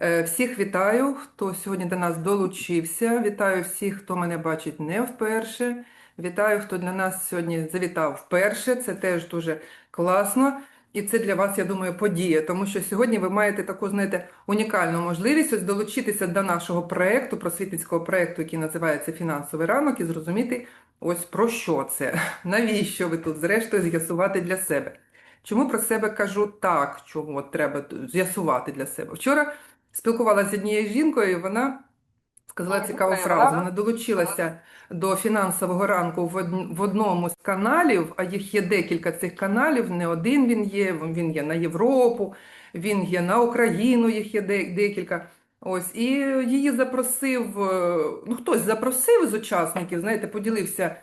Е, Всіх вітаю, хто сьогодні до нас долучився. Вітаю всіх, хто мене бачить не вперше. Вітаю, хто для нас сьогодні завітав вперше. Це теж дуже класно. І це для вас, я думаю, подія, тому що сьогодні ви маєте таку, знаєте, унікальну можливість ось долучитися до нашого проєкту, просвітницького проєкту, який називається Фінансовий ранок, і зрозуміти, ось про що це, навіщо ви тут, зрештою, з'ясувати для себе. Чому про себе кажу так, чому от треба з'ясувати для себе? Вчора спілкувалася з однією жінкою, і вона сказала цікаву фразу. Вона долучилася до фінансового ранку в одному з каналів, а їх є декілька цих каналів, не один він є, він є на Європу, він є на Україну, їх є декілька. Ось, і її запросив, е, ну хтось запросив з учасників, знаєте, поділився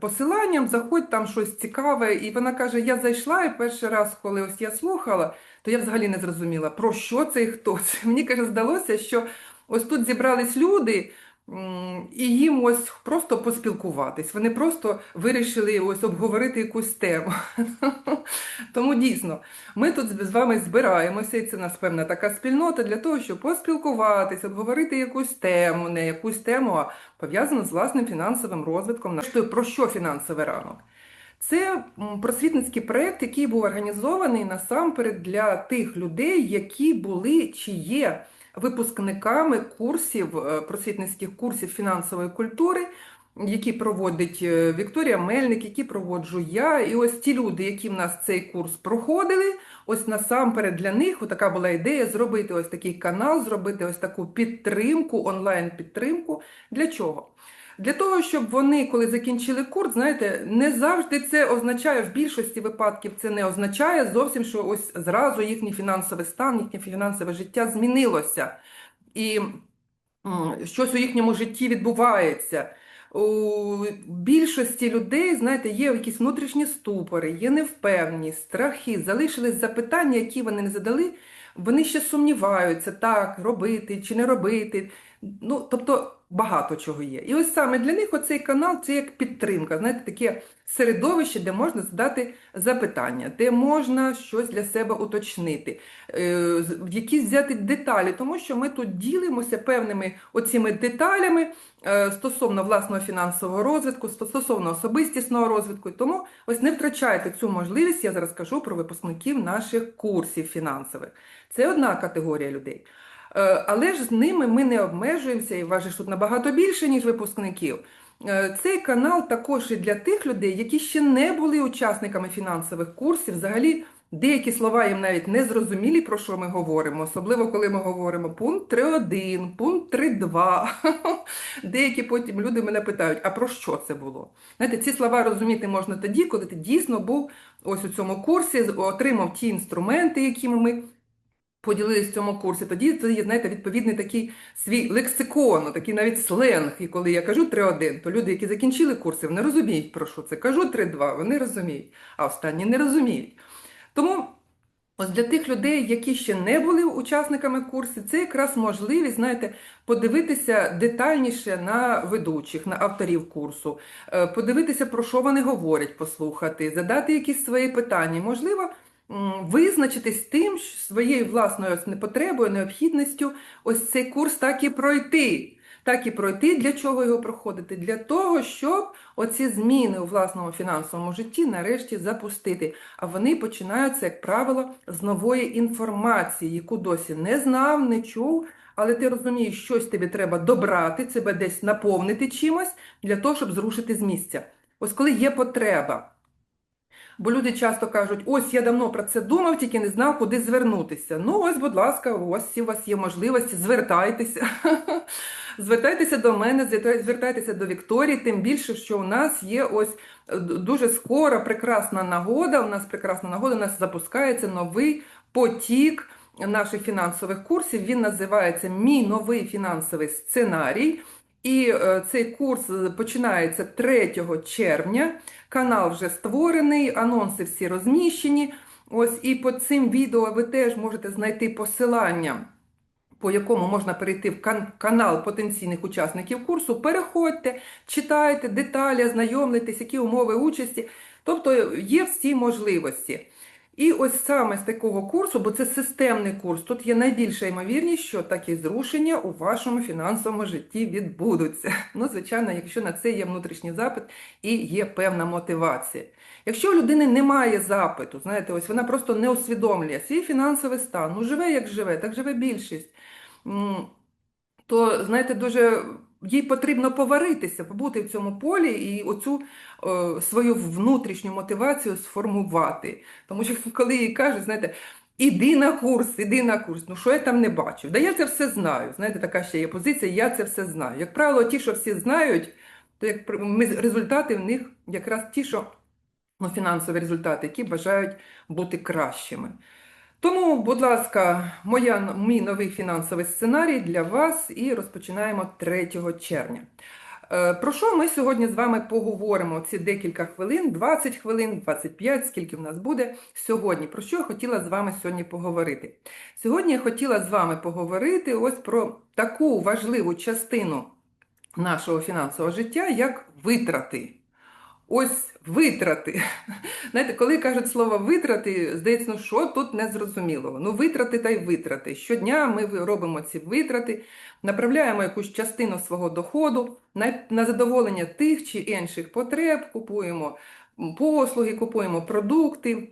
посиланням, заходь там щось цікаве. І вона каже: Я зайшла, і перший раз, коли ось я слухала, то я взагалі не зрозуміла, про що це і хто це. Мені каже, здалося, що ось тут зібрались люди. І їм ось просто поспілкуватись. Вони просто вирішили ось обговорити якусь тему. Тому дійсно, ми тут з вами збираємося, і це нас певна така спільнота для того, щоб поспілкуватись, обговорити якусь тему, не якусь тему, а пов'язану з власним фінансовим розвитком. Про що фінансовий ранок? Це просвітницький проєкт, який був організований насамперед для тих людей, які були чи є випускниками курсів, е, просвітницьких курсів фінансової культури, які проводить е, Вікторія Мельник, які проводжу я. І ось ті люди, які в нас цей курс проходили, ось насамперед для них така була ідея зробити ось такий канал, зробити ось таку підтримку, онлайн-підтримку. Для чого? Для того, щоб вони, коли закінчили курс, знаєте, не завжди це означає, в більшості випадків це не означає зовсім, що ось зразу їхній фінансовий стан, їхнє фінансове життя змінилося. І щось у їхньому житті відбувається. У більшості людей, знаєте, є якісь внутрішні ступори, є невпевність, страхи, залишились запитання, які вони не задали, вони ще сумніваються, так, робити чи не робити. Ну, тобто багато чого є. І ось саме для них оцей канал це як підтримка, знаєте, таке середовище, де можна задати запитання, де можна щось для себе уточнити, е, якісь взяти деталі, тому що ми тут ділимося певними оціми деталями е, стосовно власного фінансового розвитку, стосовно особистісного розвитку. Тому ось не втрачайте цю можливість. Я зараз кажу про випускників наших курсів фінансових. Це одна категорія людей. Е, Але ж з ними ми не обмежуємося, і вас тут набагато більше, ніж випускників. Е, Цей канал також і для тих людей, які ще не були учасниками фінансових курсів. Взагалі, деякі слова їм навіть не зрозумілі, про що ми говоримо, особливо коли ми говоримо пункт 3.1, пункт 3.2. Деякі потім люди мене питають, а про що це було? Знаєте, ці слова розуміти можна тоді, коли ти дійсно був ось у цьому курсі, отримав ті інструменти, якими ми поділились в цьому курсі, тоді це є, знаєте, відповідний такий свій лексикон, такий навіть сленг. І коли я кажу 3.1, то люди, які закінчили курси, вони розуміють, про що це. Кажу 3.2, вони розуміють, а останні не розуміють. Тому ось для тих людей, які ще не були учасниками курсу, це якраз можливість, знаєте, подивитися детальніше на ведучих, на авторів курсу, е, подивитися, про що вони говорять, послухати, задати якісь свої питання. Можливо, визначитись тим, своєю власною потребою, необхідністю ось цей курс так і пройти. Так і пройти, для чого його проходити? Для того, щоб оці зміни у власному фінансовому житті нарешті запустити. А вони починаються, як правило, з нової інформації, яку досі не знав, не чув, але ти розумієш, щось тобі треба добрати, себе десь наповнити чимось для того, щоб зрушити з місця. Ось коли є потреба. Бо люди часто кажуть, ось я давно про це думав, тільки не знав, куди звернутися. Ну, ось, будь ласка, ось у вас є можливості, звертайтеся. Звертайтеся до мене, звертайтеся до Вікторії, тим більше, що у нас є ось е, дуже скоро прекрасна нагода. У нас прекрасна нагода, у нас запускається новий потік наших фінансових курсів. Він називається Мій новий фінансовий сценарій. І е, цей курс е, починається 3 червня. Канал вже створений, анонси всі розміщені. Ось і по цим відео ви теж можете знайти посилання, по якому можна перейти в кан- канал потенційних учасників курсу. Переходьте, читайте деталі, ознайомлюйтесь, які умови участі. Тобто є всі можливості. І ось саме з такого курсу, бо це системний курс, тут є найбільша ймовірність, що такі зрушення у вашому фінансовому житті відбудуться. Ну, звичайно, якщо на це є внутрішній запит і є певна мотивація. Якщо у людини немає запиту, знаєте, ось вона просто не усвідомлює свій фінансовий стан, ну живе як живе, так живе більшість. То, знаєте, дуже їй потрібно поваритися, побути в цьому полі і оцю е, свою внутрішню мотивацію сформувати. Тому що коли їй кажуть, знаєте, іди на курс, іди на курс, ну що я там не бачив? Да я це все знаю. Знаєте, така ще є позиція, я це все знаю. Як правило, ті, що всі знають, то як результати в них якраз ті, що ну, фінансові результати, які бажають бути кращими. Тому, будь ласка, моя, мій новий фінансовий сценарій для вас і розпочинаємо 3 червня. Е, Про що ми сьогодні з вами поговоримо ці декілька хвилин, 20 хвилин, 25, скільки в нас буде сьогодні. Про що я хотіла з вами сьогодні поговорити? Сьогодні я хотіла з вами поговорити ось про таку важливу частину нашого фінансового життя, як витрати. Ось витрати. Знаєте, коли кажуть слово витрати, здається, ну що тут незрозумілого. Ну, витрати та й витрати. Щодня ми робимо ці витрати, направляємо якусь частину свого доходу на, на задоволення тих чи інших потреб, купуємо послуги, купуємо продукти.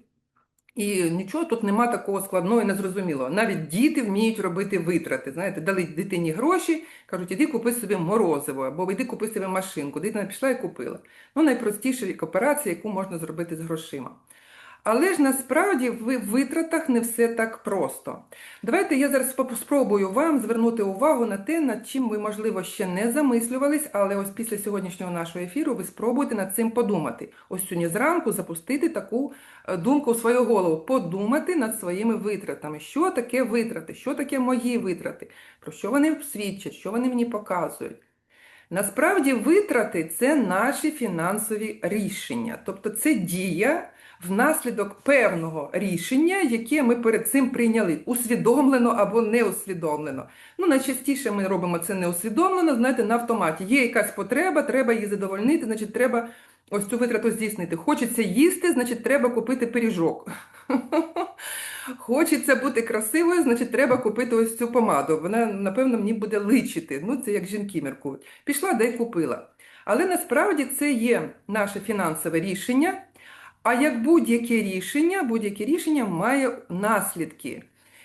І нічого тут нема такого складного і незрозумілого. Навіть діти вміють робити витрати. Знаєте, дали дитині гроші, кажуть, іди купи собі морозиво, або іди купи собі машинку. Дитина пішла і купила. Ну, найпростіша операція, яку можна зробити з грошима. Але ж насправді в витратах не все так просто. Давайте я зараз спробую вам звернути увагу на те, над чим ви, можливо, ще не замислювались, але ось після сьогоднішнього нашого ефіру ви спробуйте над цим подумати. Ось сьогодні зранку запустити таку е, думку в свою голову, подумати над своїми витратами. Що таке витрати? Що таке мої витрати? Про що вони свідчать, що вони мені показують? Насправді витрати це наші фінансові рішення, тобто це дія внаслідок певного рішення, яке ми перед цим прийняли, усвідомлено або неусвідомлено. Ну, найчастіше ми робимо це неусвідомлено, знаєте, на автоматі. Є якась потреба, треба її задовольнити, значить, треба ось цю витрату здійснити. Хочеться їсти, значить, треба купити пиріжок. Хочеться бути красивою, значить, треба купити ось цю помаду. Вона, напевно, мені буде личити. Ну, це як жінки міркують. Пішла да й купила. Але насправді це є наше фінансове рішення. А як будь-яке рішення, будь-яке рішення має наслідки.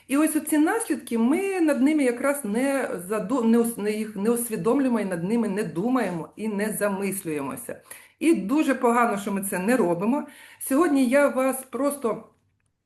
І ось оці наслідки ми над ними якраз не, заду... не їх не усвідомлюємо і над ними не думаємо і не замислюємося. І дуже погано, що ми це не робимо. Сьогодні я вас просто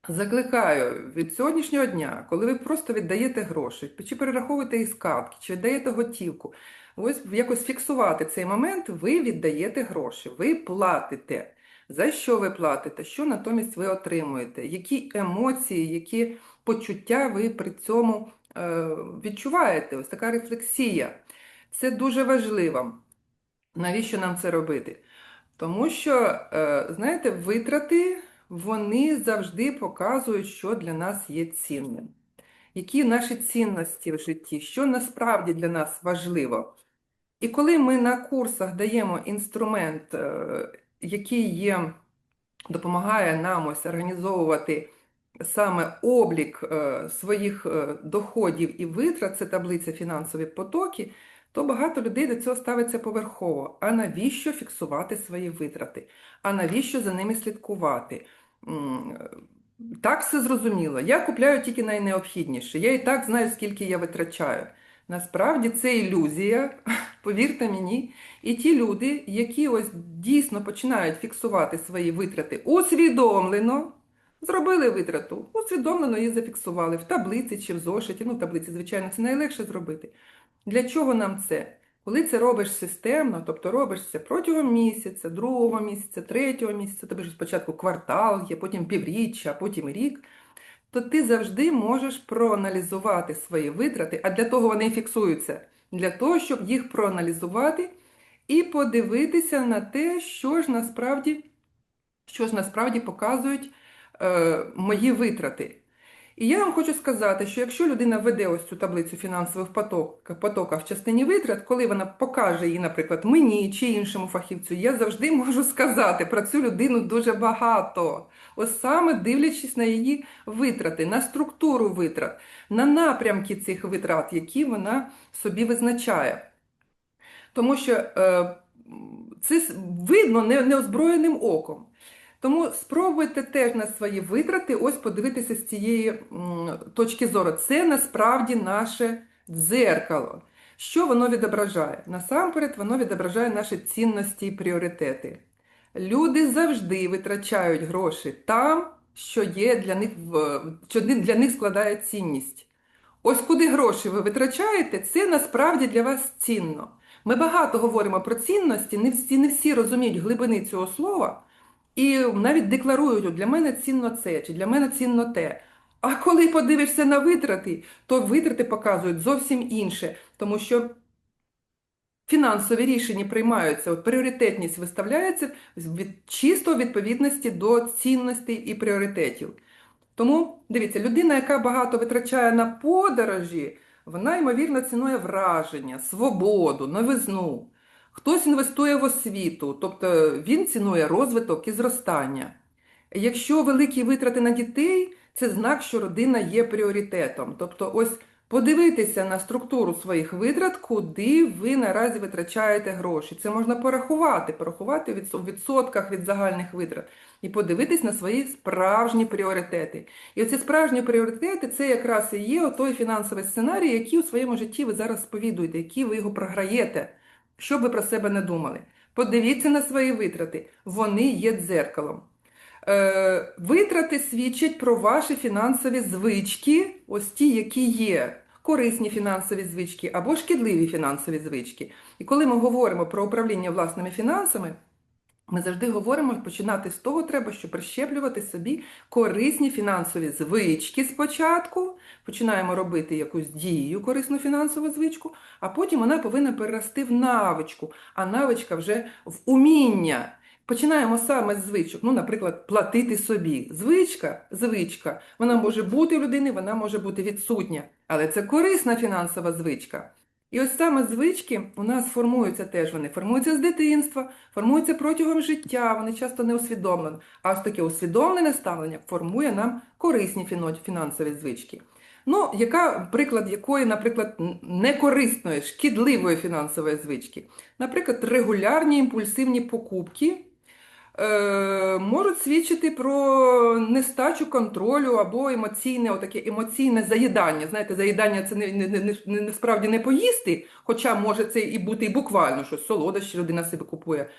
закликаю від сьогоднішнього дня, коли ви просто віддаєте гроші, чи перераховуєте із картки, чи віддаєте готівку, ось якось фіксувати цей момент, ви віддаєте гроші, ви платите. За що ви платите? Що натомість ви отримуєте? Які емоції, які почуття ви при цьому е, відчуваєте? Ось така рефлексія. Це дуже важливо. Навіщо нам це робити? Тому що, е, знаєте, витрати вони завжди показують, що для нас є цінним. Які наші цінності в житті, що насправді для нас важливо. І коли ми на курсах даємо інструмент, е, який є, допомагає нам ось організовувати саме облік е, своїх е, доходів і витрат, це таблиця фінансові потоки, то багато людей до цього ставиться поверхово. А навіщо фіксувати свої витрати? А навіщо за ними слідкувати? Так все зрозуміло. Я купляю тільки найнеобхідніше. Я і так знаю, скільки я витрачаю. Насправді це ілюзія, повірте мені. І ті люди, які ось дійсно починають фіксувати свої витрати усвідомлено, зробили витрату, усвідомлено її зафіксували в таблиці чи в зошиті. Ну, в таблиці, звичайно, це найлегше зробити. Для чого нам це? Коли це робиш системно, тобто робиш це протягом місяця, другого місяця, третього місяця, тобі ж спочатку квартал є, потім півріччя, потім рік, то ти завжди можеш проаналізувати свої витрати, а для того вони фіксуються, для того, щоб їх проаналізувати і подивитися на те, що ж насправді, що ж насправді показують е, мої витрати. І я вам хочу сказати, що якщо людина веде ось цю таблицю фінансових поток, потока в частині витрат, коли вона покаже її, наприклад, мені чи іншому фахівцю, я завжди можу сказати про цю людину дуже багато. Ось саме дивлячись на її витрати, на структуру витрат, на напрямки цих витрат, які вона собі визначає. Тому що е, це видно неозброєним оком. Тому спробуйте теж на свої витрати ось подивитися з цієї точки зору. Це насправді наше дзеркало. Що воно відображає? Насамперед, воно відображає наші цінності і пріоритети. Люди завжди витрачають гроші там, що є для них що для них складає цінність. Ось куди гроші ви витрачаєте, це насправді для вас цінно. Ми багато говоримо про цінності, не всі, не всі розуміють глибини цього слова. І навіть декларують, для мене цінно це, чи для мене цінно те. А коли подивишся на витрати, то витрати показують зовсім інше, тому що фінансові рішення приймаються, от пріоритетність виставляється від чисто відповідності до цінностей і пріоритетів. Тому дивіться, людина, яка багато витрачає на подорожі, вона, ймовірно, цінує враження, свободу, новизну. Хтось інвестує в освіту, тобто він цінує розвиток і зростання. Якщо великі витрати на дітей, це знак, що родина є пріоритетом. Тобто, ось подивитися на структуру своїх витрат, куди ви наразі витрачаєте гроші. Це можна порахувати, порахувати в відсотках від загальних витрат і подивитись на свої справжні пріоритети. І оці справжні пріоритети це якраз і є той фінансовий сценарій, який у своєму житті ви зараз сповідуєте, який ви його програєте. Що ви про себе не думали? Подивіться на свої витрати, вони є дзеркалом. Е, Витрати свідчать про ваші фінансові звички, ось ті, які є. Корисні фінансові звички або шкідливі фінансові звички. І коли ми говоримо про управління власними фінансами, ми завжди говоримо, починати з того треба, щоб прищеплювати собі корисні фінансові звички спочатку. Починаємо робити якусь дію, корисну фінансову звичку, а потім вона повинна перерости в навичку, а навичка вже в уміння. Починаємо саме з звичок. Ну, наприклад, платити собі. Звичка, звичка, вона може бути у людини, вона може бути відсутня, але це корисна фінансова звичка. І ось саме звички у нас формуються теж, вони формуються з дитинства, формуються протягом життя, вони часто не усвідомлені. А ось таке усвідомлене ставлення формує нам корисні фінансові звички. Ну, яка приклад якої, наприклад, некорисної, шкідливої фінансової звички? Наприклад, регулярні імпульсивні покупки. Е, можуть свідчити про нестачу контролю або емоційне отаке емоційне заїдання. Знаєте, заїдання це не, не, не, не, справді не поїсти, хоча може це і бути і буквально, що солодощі людина себе купує.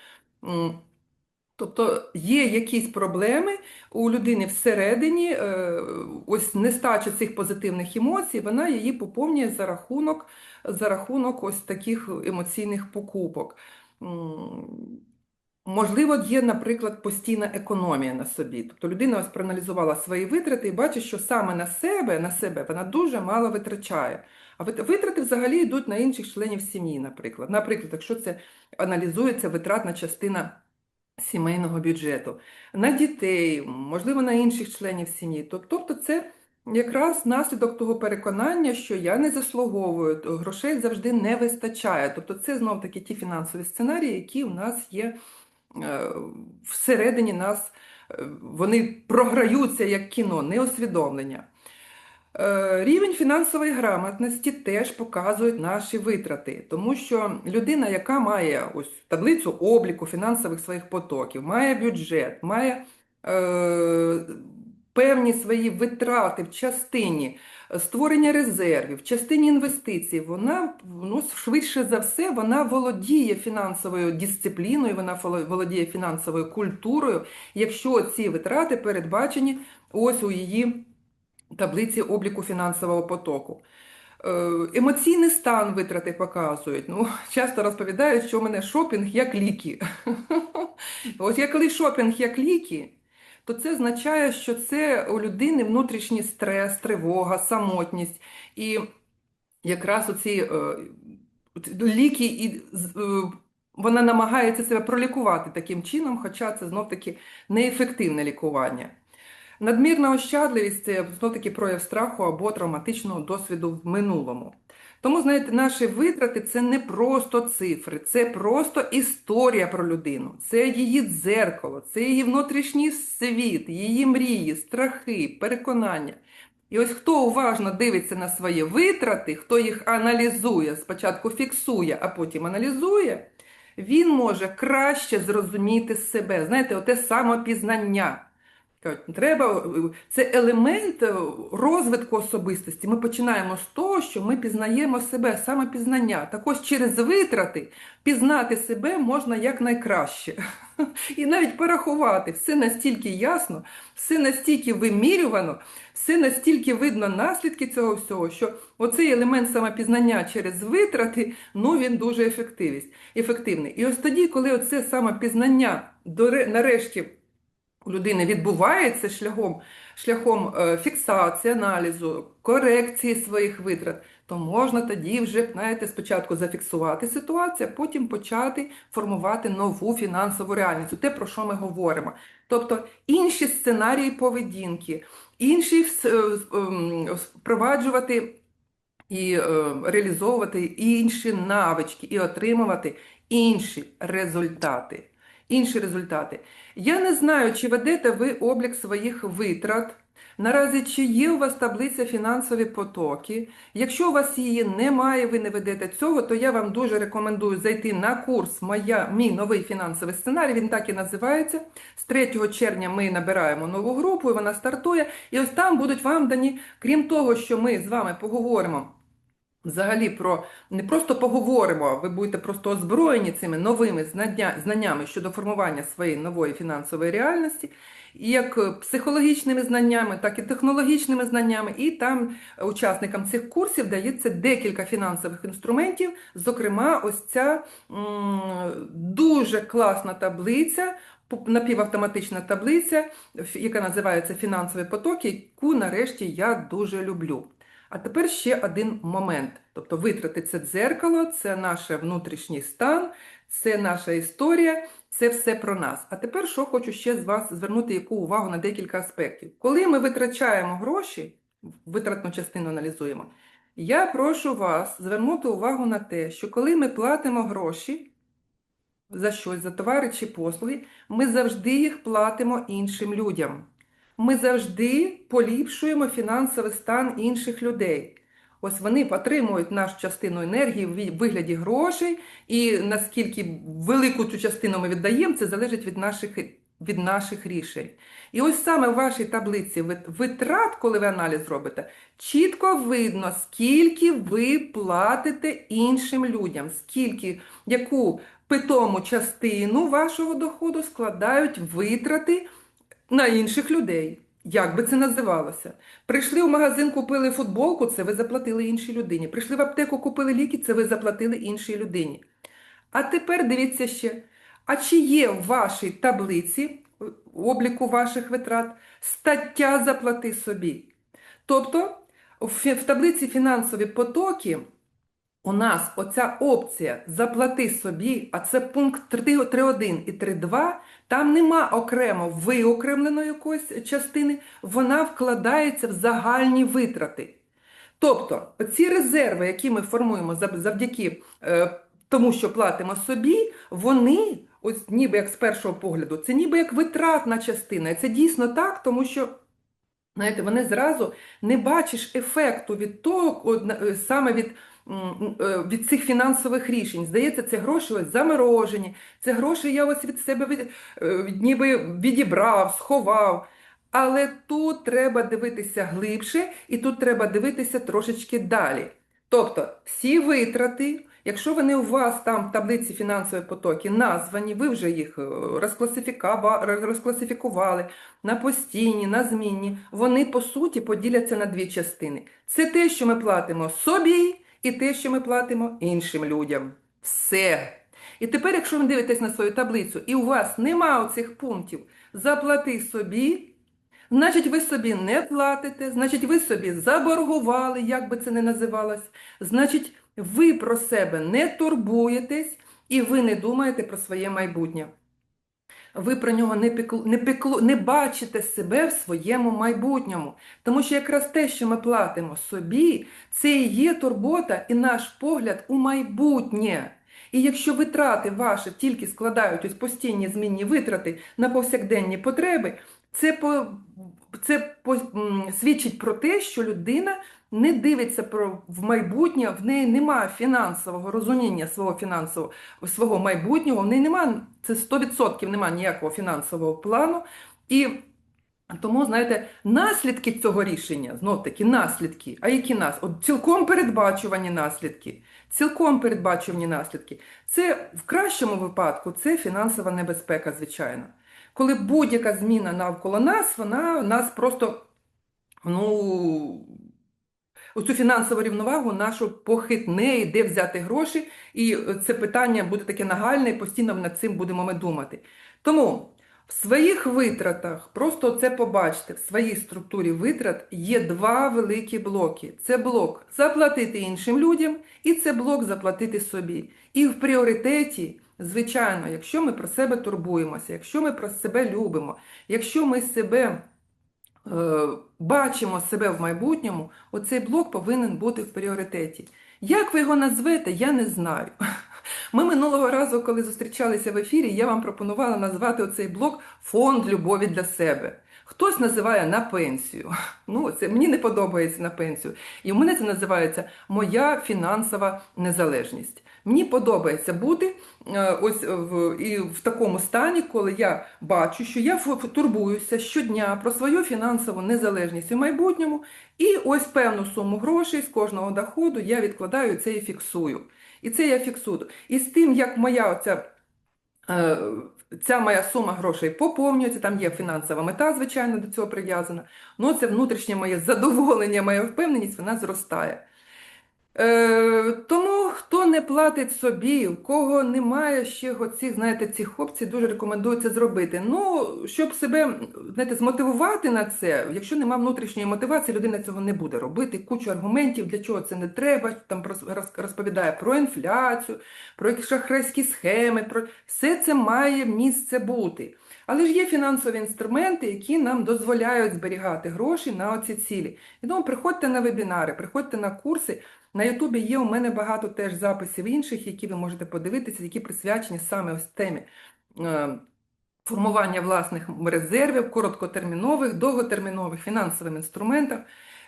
Тобто є якісь проблеми у людини всередині, е, ось нестача цих позитивних емоцій, вона її поповнює за рахунок, за рахунок ось таких емоційних покупок. Можливо, є, наприклад, постійна економія на собі. Тобто людина ось проаналізувала свої витрати і бачить, що саме на себе на себе вона дуже мало витрачає. А витрати взагалі йдуть на інших членів сім'ї, наприклад. Наприклад, якщо це аналізується витратна частина сімейного бюджету, на дітей, можливо, на інших членів сім'ї. Тобто, це якраз наслідок того переконання, що я не заслуговую, грошей завжди не вистачає. Тобто, це знов таки ті фінансові сценарії, які у нас є. Е, всередині нас е, вони програються як кіно, не усвідомлення. Е, рівень фінансової грамотності теж показують наші витрати, тому що людина, яка має ось таблицю обліку фінансових своїх потоків, має бюджет, має е, певні свої витрати в частині створення резервів, частині інвестицій, вона ну, швидше за все вона володіє фінансовою дисципліною, вона володіє фінансовою культурою, якщо ці витрати передбачені ось у її таблиці обліку фінансового потоку. Е, емоційний стан витрати показують. Ну, Часто розповідають, що у мене шопінг як ліки. Ось я коли шопінг як ліки то це означає, що це у людини внутрішній стрес, тривога, самотність. І якраз оці е, ліки, і, е, вона намагається себе пролікувати таким чином, хоча це знов-таки неефективне лікування. Надмірна ощадливість це все-таки прояв страху або травматичного досвіду в минулому. Тому, знаєте, наші витрати це не просто цифри, це просто історія про людину, це її дзеркало, це її внутрішній світ, її мрії, страхи, переконання. І ось хто уважно дивиться на свої витрати, хто їх аналізує, спочатку фіксує, а потім аналізує, він може краще зрозуміти себе. Знаєте, оте самопізнання. Треба, це елемент розвитку особистості. Ми починаємо з того, що ми пізнаємо себе, самопізнання. Так ось через витрати пізнати себе можна якнайкраще. І навіть порахувати все настільки ясно, все настільки вимірювано, все настільки видно наслідки цього всього, що оцей елемент самопізнання через витрати, ну він дуже ефективний. І ось тоді, коли оце самопізнання нарешті у людини відбувається шляхом, шляхом е, фіксації, аналізу, корекції своїх витрат, то можна тоді вже, знаєте, спочатку зафіксувати ситуацію, а потім почати формувати нову фінансову реальність, те, про що ми говоримо. Тобто інші сценарії поведінки, інші е, ем, впроваджувати і е, реалізовувати інші навички, і отримувати інші результати. Інші результати. Я не знаю, чи ведете ви облік своїх витрат. Наразі чи є у вас таблиця фінансові потоки? Якщо у вас її немає, ви не ведете цього, то я вам дуже рекомендую зайти на курс Моя, Мій новий фінансовий сценарій. Він так і називається. З 3 червня ми набираємо нову групу, і вона стартує. І ось там будуть вам дані, крім того, що ми з вами поговоримо. Взагалі про не просто поговоримо, ви будете просто озброєні цими новими знаннями щодо формування своєї нової фінансової реальності, як психологічними знаннями, так і технологічними знаннями. І там учасникам цих курсів дається декілька фінансових інструментів. Зокрема, ось ця дуже класна таблиця. Напівавтоматична таблиця, яка називається фінансові потоки, яку нарешті я дуже люблю. А тепер ще один момент. Тобто витрати це дзеркало, це наш внутрішній стан, це наша історія, це все про нас. А тепер що хочу ще з вас звернути яку увагу на декілька аспектів. Коли ми витрачаємо гроші, витратну частину аналізуємо, я прошу вас звернути увагу на те, що коли ми платимо гроші за щось, за товари чи послуги, ми завжди їх платимо іншим людям. Ми завжди поліпшуємо фінансовий стан інших людей. Ось вони отримують нашу частину енергії в вигляді грошей, і наскільки велику цю частину ми віддаємо, це залежить від наших, від наших рішень. І ось саме в вашій таблиці витрат, коли ви аналіз робите, чітко видно, скільки ви платите іншим людям, скільки, яку питому частину вашого доходу складають витрати на інших людей. Як би це називалося? Прийшли в магазин, купили футболку, це ви заплатили іншій людині. Прийшли в аптеку, купили ліки, це ви заплатили іншій людині. А тепер дивіться ще, а чи є в вашій таблиці обліку ваших витрат стаття заплати собі? Тобто в таблиці фінансові потоки у нас оця опція заплати собі, а це пункт 3.1 і 3.2, там нема окремо виокремленої якоїсь частини, вона вкладається в загальні витрати. Тобто, ці резерви, які ми формуємо завдяки е, тому, що платимо собі, вони, ось ніби як з першого погляду, це ніби як витратна частина. Це дійсно так, тому що. Знаєте, вони зразу не бачиш ефекту від того, е, саме від, від цих фінансових рішень. Здається, це гроші ось заморожені, це гроші я ось від себе від, е, ніби відібрав, сховав. Але тут треба дивитися глибше, і тут треба дивитися трошечки далі. Тобто, всі витрати, якщо вони у вас там в таблиці фінансові потоки названі, ви вже їх е, розкласифікували на постійні, на змінні, вони по суті поділяться на дві частини. Це те, що ми платимо собі, і те, що ми платимо іншим людям. Все. І тепер, якщо ви дивитесь на свою таблицю, і у вас нема оцих пунктів заплати собі, значить ви собі не платите, значить ви собі заборгували, як би це не називалось, значить ви про себе не турбуєтесь і ви не думаєте про своє майбутнє. Ви про нього не пеклу, не пеклу, не бачите себе в своєму майбутньому. Тому що якраз те, що ми платимо собі, це і є турбота і наш погляд у майбутнє. І якщо витрати ваші тільки складають ось постійні змінні витрати на повсякденні потреби, це по це по, свідчить про те, що людина не дивиться про в майбутнє, в неї немає фінансового розуміння свого фінансового свого майбутнього, в неї немає це 100% немає ніякого фінансового плану. І тому, знаєте, наслідки цього рішення, знов таки наслідки. А які нас? От цілком передбачувані наслідки. Цілком передбачувані наслідки. Це в кращому випадку це фінансова небезпека, звичайно. Коли будь-яка зміна навколо нас, вона нас просто ну, оцю фінансову рівновагу нашу похитне, і де взяти гроші, і це питання буде таке нагальне, і постійно над цим будемо ми думати. Тому в своїх витратах, просто це побачте, в своїй структурі витрат є два великі блоки. Це блок заплатити іншим людям, і це блок заплатити собі. І в пріоритеті. Звичайно, якщо ми про себе турбуємося, якщо ми про себе любимо, якщо ми себе бачимо себе в майбутньому, оцей блок повинен бути в пріоритеті. Як ви його назвете, я не знаю. Ми минулого разу, коли зустрічалися в ефірі, я вам пропонувала назвати оцей блок фонд любові для себе. Хтось називає на пенсію. Ну, це мені не подобається на пенсію. І в мене це називається моя фінансова незалежність. Мені подобається бути е, ось в, і в такому стані, коли я бачу, що я турбуюся щодня про свою фінансову незалежність у майбутньому, і ось певну суму грошей з кожного доходу я відкладаю це і фіксую. І це я фіксую. І з тим, як моя оця е, ця моя сума грошей поповнюється, там є фінансова мета, звичайно, до цього прив'язана. Ну, це внутрішнє моє задоволення, моя впевненість, вона зростає. Е, тому хто не платить собі, у кого немає ще оцих, знаєте, цих опцій, дуже рекомендую зробити. Ну, щоб себе знаєте, змотивувати на це, якщо немає внутрішньої мотивації, людина цього не буде робити. Кучу аргументів, для чого це не треба. Там роз- розповідає про інфляцію, про якісь шахрайські схеми, про все це має місце бути. Але ж є фінансові інструменти, які нам дозволяють зберігати гроші на оці цілі. І тому приходьте на вебінари, приходьте на курси. На Ютубі є у мене багато теж записів інших, які ви можете подивитися, які присвячені саме ось темі е, формування власних резервів, короткотермінових, довготермінових фінансових інструментах,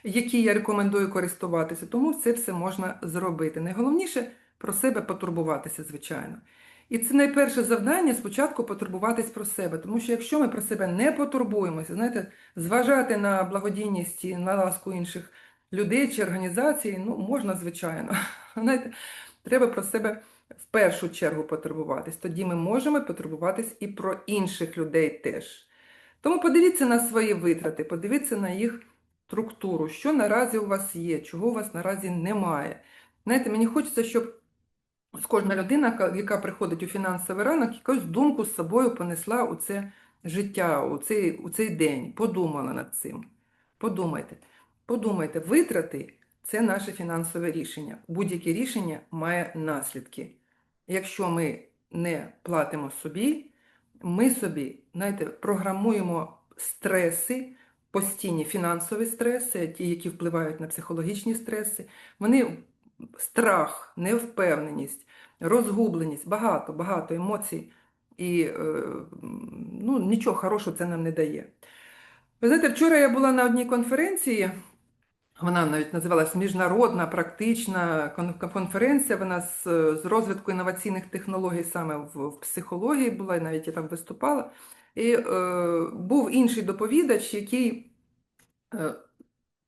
які я рекомендую користуватися. Тому це все можна зробити. Найголовніше про себе потурбуватися, звичайно. І це найперше завдання спочатку потурбуватись про себе, тому що якщо ми про себе не потурбуємося, знаєте, зважати на благодійність і на ласку інших людей чи організацій, ну, можна, звичайно. Знаєте, треба про себе в першу чергу потурбуватись. Тоді ми можемо потурбуватись і про інших людей теж. Тому подивіться на свої витрати, подивіться на їх структуру, що наразі у вас є, чого у вас наразі немає. Знаєте, мені хочеться, щоб кожна людина, яка приходить у фінансовий ранок, якусь думку з собою понесла у це життя, у цей, у цей день, подумала над цим. Подумайте. Подумайте, витрати це наше фінансове рішення. Будь-яке рішення має наслідки. Якщо ми не платимо собі, ми собі, знаєте, програмуємо стреси, постійні фінансові стреси, ті, які впливають на психологічні стреси. Вони страх, невпевненість, розгубленість, багато, багато емоцій. І е, ну, нічого хорошого це нам не дає. Ви знаєте, вчора я була на одній конференції, вона навіть називалась Міжнародна практична конференція. Вона з, з розвитку інноваційних технологій саме в, в психології була, і навіть я там виступала. І е, був інший доповідач, який е,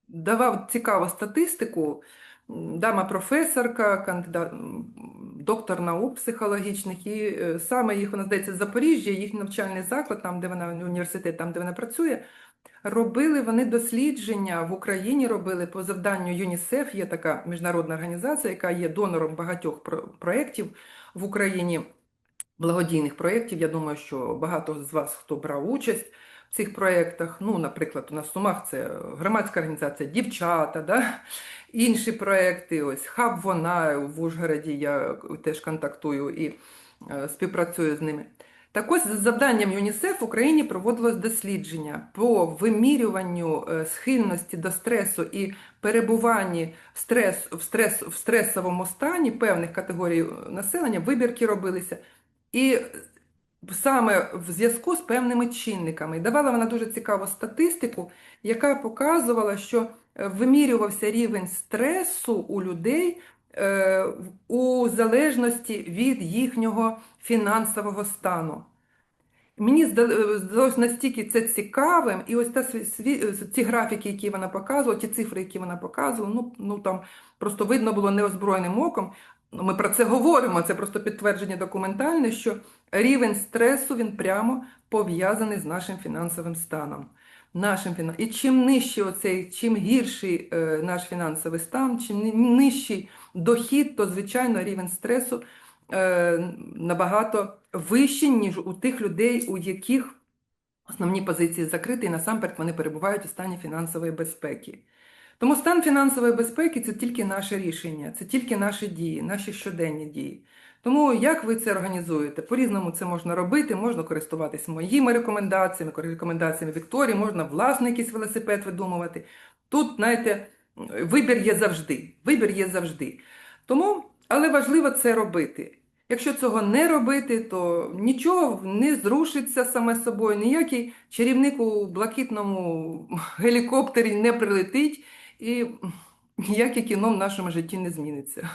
давав цікаву статистику. Дама професорка, кандидат, доктор наук психологічних, і е, саме їх, вона здається, з Запоріжжя, їх навчальний заклад, там, де вона університет, там, де вона працює. Робили вони дослідження в Україні, робили по завданню ЮНІСЕФ, є така міжнародна організація, яка є донором багатьох проєктів в Україні, благодійних проєктів. Я думаю, що багато з вас, хто брав участь в цих проєктах, ну, наприклад, у нас в Сумах це громадська організація Дівчата, да? інші проєкти, ось Хаб Вона в Ужгороді, я теж контактую і е, співпрацюю з ними. Так ось з завданням ЮНІСЕФ в Україні проводилось дослідження по вимірюванню е, схильності до стресу і перебуванні в, стрес, в, стрес, в стресовому стані певних категорій населення, вибірки робилися. І саме в зв'язку з певними чинниками. І давала вона дуже цікаву статистику, яка показувала, що е, вимірювався рівень стресу у людей е, у залежності від їхнього фінансового стану. Мені зда- здалося настільки це цікавим, і ось та сві- ці графіки, які вона показувала, ті цифри, які вона показувала, ну, ну там просто видно було неозброєним оком. Ну, Ми про це говоримо, це просто підтвердження документальне, що рівень стресу він прямо пов'язаний з нашим фінансовим станом. Нашим І чим нижчий оцей, чим гірший е, наш фінансовий стан, чим нижчий дохід, то звичайно рівень стресу е, набагато вищий, ніж у тих людей, у яких основні позиції закриті, і насамперед вони перебувають у стані фінансової безпеки. Тому стан фінансової безпеки це тільки наше рішення, це тільки наші дії, наші щоденні дії. Тому як ви це організуєте? По-різному це можна робити, можна користуватись моїми рекомендаціями, рекомендаціями Вікторії, можна власний якийсь велосипед видумувати. Тут, знаєте, вибір є завжди. Вибір є завжди. Тому, але важливо це робити. Якщо цього не робити, то нічого не зрушиться саме собою, ніякий чарівник у блакитному гелікоптері не прилетить, і ніяке кіно в нашому житті не зміниться.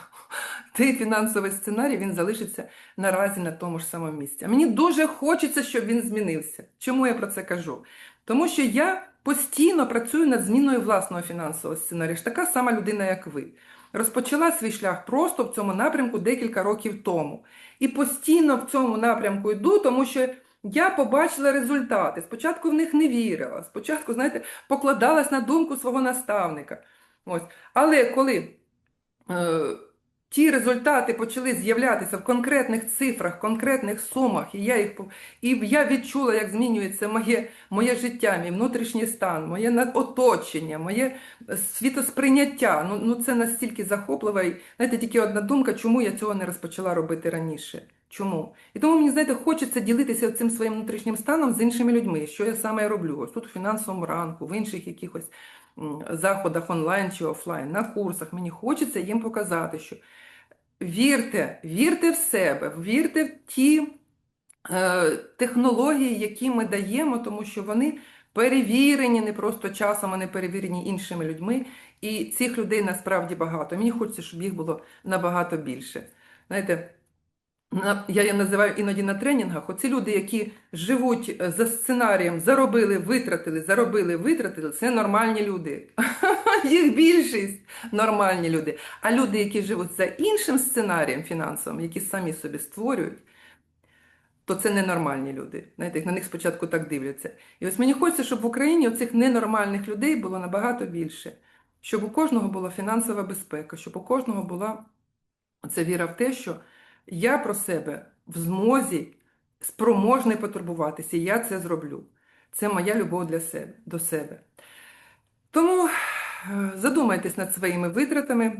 Той фінансовий сценарій він залишиться наразі на тому ж самому місці. А мені дуже хочеться, щоб він змінився. Чому я про це кажу? Тому що я постійно працюю над зміною власного фінансового сценарію. Ж така сама людина, як ви. Розпочала свій шлях просто в цьому напрямку декілька років тому. І постійно в цьому напрямку йду, тому що я побачила результати. Спочатку в них не вірила, спочатку, знаєте, покладалась на думку свого наставника. Ось. Але коли е, ті результати почали з'являтися в конкретних цифрах, конкретних сумах, і я їх і я відчула, як змінюється моє, моє життя, мій внутрішній стан, моє оточення, моє е, світосприйняття. Ну, ну це настільки захопливо. І знаєте, тільки одна думка, чому я цього не розпочала робити раніше. Чому? І тому мені, знаєте, хочеться ділитися цим своїм внутрішнім станом з іншими людьми, що я саме роблю. Ось тут у фінансовому ранку, в інших якихось заходах онлайн чи офлайн, на курсах. Мені хочеться їм показати, що вірте, вірте в себе, вірте в ті е, технології, які ми даємо, тому що вони перевірені не просто часом, вони перевірені іншими людьми. І цих людей насправді багато. Мені хочеться, щоб їх було набагато більше. Знаєте, на- я її називаю іноді на тренінгах. Оці люди, які живуть е, за сценарієм, заробили, витратили, заробили, витратили, це нормальні люди. Їх більшість нормальні люди. А люди, які живуть за іншим сценарієм фінансовим, які самі собі створюють, то це ненормальні люди. Знаєте, на них спочатку так дивляться. І ось мені хочеться, щоб в Україні оцих ненормальних людей було набагато більше, щоб у кожного була фінансова безпека, щоб у кожного була це віра в те, що я про себе в змозі спроможний потурбуватися, і я це зроблю. Це моя любов для себе, до себе. Тому е, задумайтесь над своїми витратами,